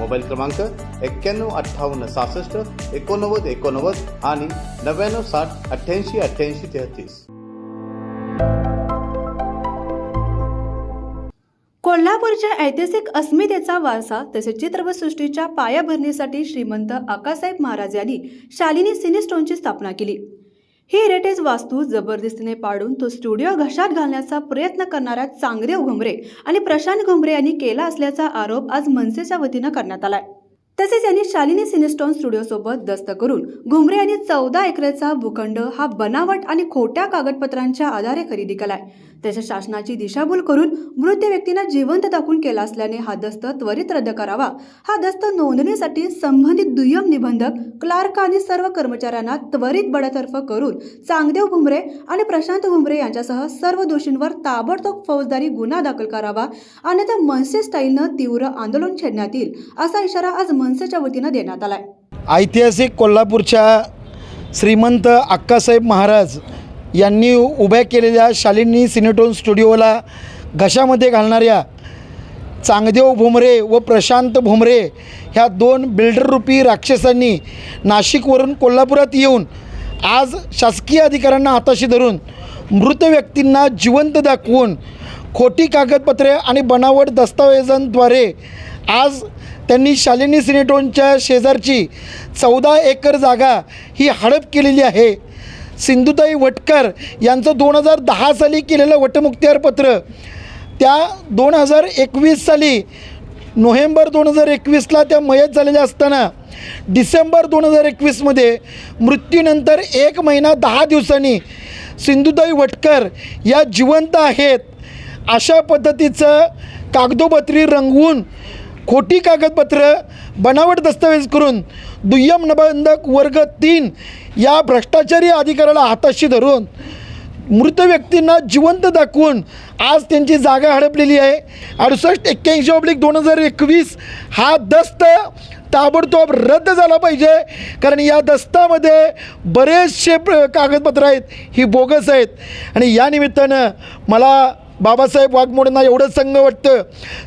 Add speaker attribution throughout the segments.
Speaker 1: Mobile क्रमांक एक्क्याण्णव अठ्ठावन्न सहासष्ट एकोणनव्वद एकोणनव्वद आणि नव्याण्णव साठ अठ्ठ्याऐंशी अठ्ठ्याऐंशी तेहतीस.
Speaker 2: कोल्हापूरच्या ऐतिहासिक अस्मितेचा वारसा तसेच चित्रपटसृष्टीच्या पायाभरणीसाठी श्रीमंत आकासाहेब महाराज यांनी शालिनी सिनेस्टोनची स्थापना केली. ही हेरिटेज वास्तू जबरदस्तीने पाडून तो स्टुडिओ घशात घालण्याचा प्रयत्न करणाऱ्या चांगदेव घुमरे आणि प्रशांत घुमरे यांनी केला असल्याचा आरोप आज मनसेच्या वतीनं करण्यात आलाय. तसेच यांनी शालिनी सिनेस्टॉन स्टुडिओसोबत दस्त करून घुमरे यांनी चौदा एकरचा भूखंड हा बनावट आणि खोट्या कागदपत्रांच्या आधारे खरेदी केलाय. त्याच्या शासनाची दिशाभूल करून मृत व्यक्तींना जिवंत दाखवून केला असल्याने हा दस्त त्वरित रद्द करावा. हा दस्त नोंदणीसाठी संबंधित दुय्यम निबंधक क्लार्क आणि सर्व कर्मचाऱ्यांना त्वरित बडतर्फ करून चांगदेव भुमरे आणि प्रशांत भुमरे यांच्यासह सर्व दोषींवर ताबडतोब फौजदारी गुन्हा दाखल करावा. अन्यथा मनसे स्टाईलनं तीव्र आंदोलन छेडण्यात येईल असा इशारा आज मन मनसेच्या वतीनं देण्यात आलाय.
Speaker 3: ऐतिहासिक कोल्हापूरच्या श्रीमंत अक्कासाहेब महाराज यांनी उभ्या केलेल्या शालिनी सिनेटोन स्टुडिओला घशामध्ये घालणाऱ्या चांगदेव भुमरे व प्रशांत भुमरे ह्या दोन बिल्डररूपी राक्षसांनी नाशिकवरून कोल्हापुरात येऊन आज शासकीय अधिकाऱ्यांना हाताशी धरून मृत व्यक्तींना जिवंत दाखवून खोटी कागदपत्रे आणि बनावट दस्तावेजांद्वारे आज त्यांनी शालिनी सिनेटोनच्या शेजारची चौदा एकर जागा ही हडप केलेली आहे. सिंधुताई वटकर यांचं दोन हजार दहा साली केलेलं वटमुक्त्यारपत्र त्या दोन हजार एकवीस साली नोव्हेंबर दोन हजार एकवीसला त्या मयत झालेल्या असताना डिसेंबर दोन हजार एकवीसमध्ये मृत्यूनंतर एक महिना दहा दिवसांनी सिंधुताई वटकर या जिवंत आहेत अशा पद्धतीचं कागदोपत्री रंगवून खोटी कागदपत्र बनावट दस्तऐवज करून दुय्यम निबंधक वर्ग तीन या भ्रष्टाचारी अधिकाऱ्याला हाताशी धरून मृत व्यक्तींना जिवंत दाखवून आज त्यांची जागा हडपलेली आहे. अडुसष्ट एक्क्याऐंशी ऑब्लिक दोन हजार एकवीस हा दस्त ताबडतोब रद्द झाला पाहिजे. कारण या दस्तामध्ये बरेचसे प्र कागदपत्र आहेत ही बोगस आहेत. आणि या निमित्तानं मला बाबासाहेब वाघमोडेंना एवढंच संघ वाटतं.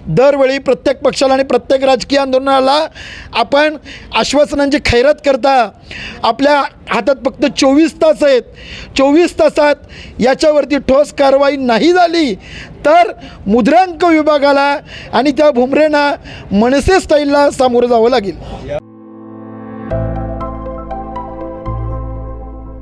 Speaker 3: दरवेळी प्रत्येक पक्षाला आणि प्रत्येक राजकीय आंदोलनाला आपण आश्वासनांची खैरात करता. आपल्या हातात फक्त चोवीस तास आहेत. चोवीस तासात याच्यावरती ठोस कारवाई नाही झाली तर मुद्रांक विभागाला आणि त्या भुमरेंना मनसे स्टाईलला सामोरं जावं लागेल.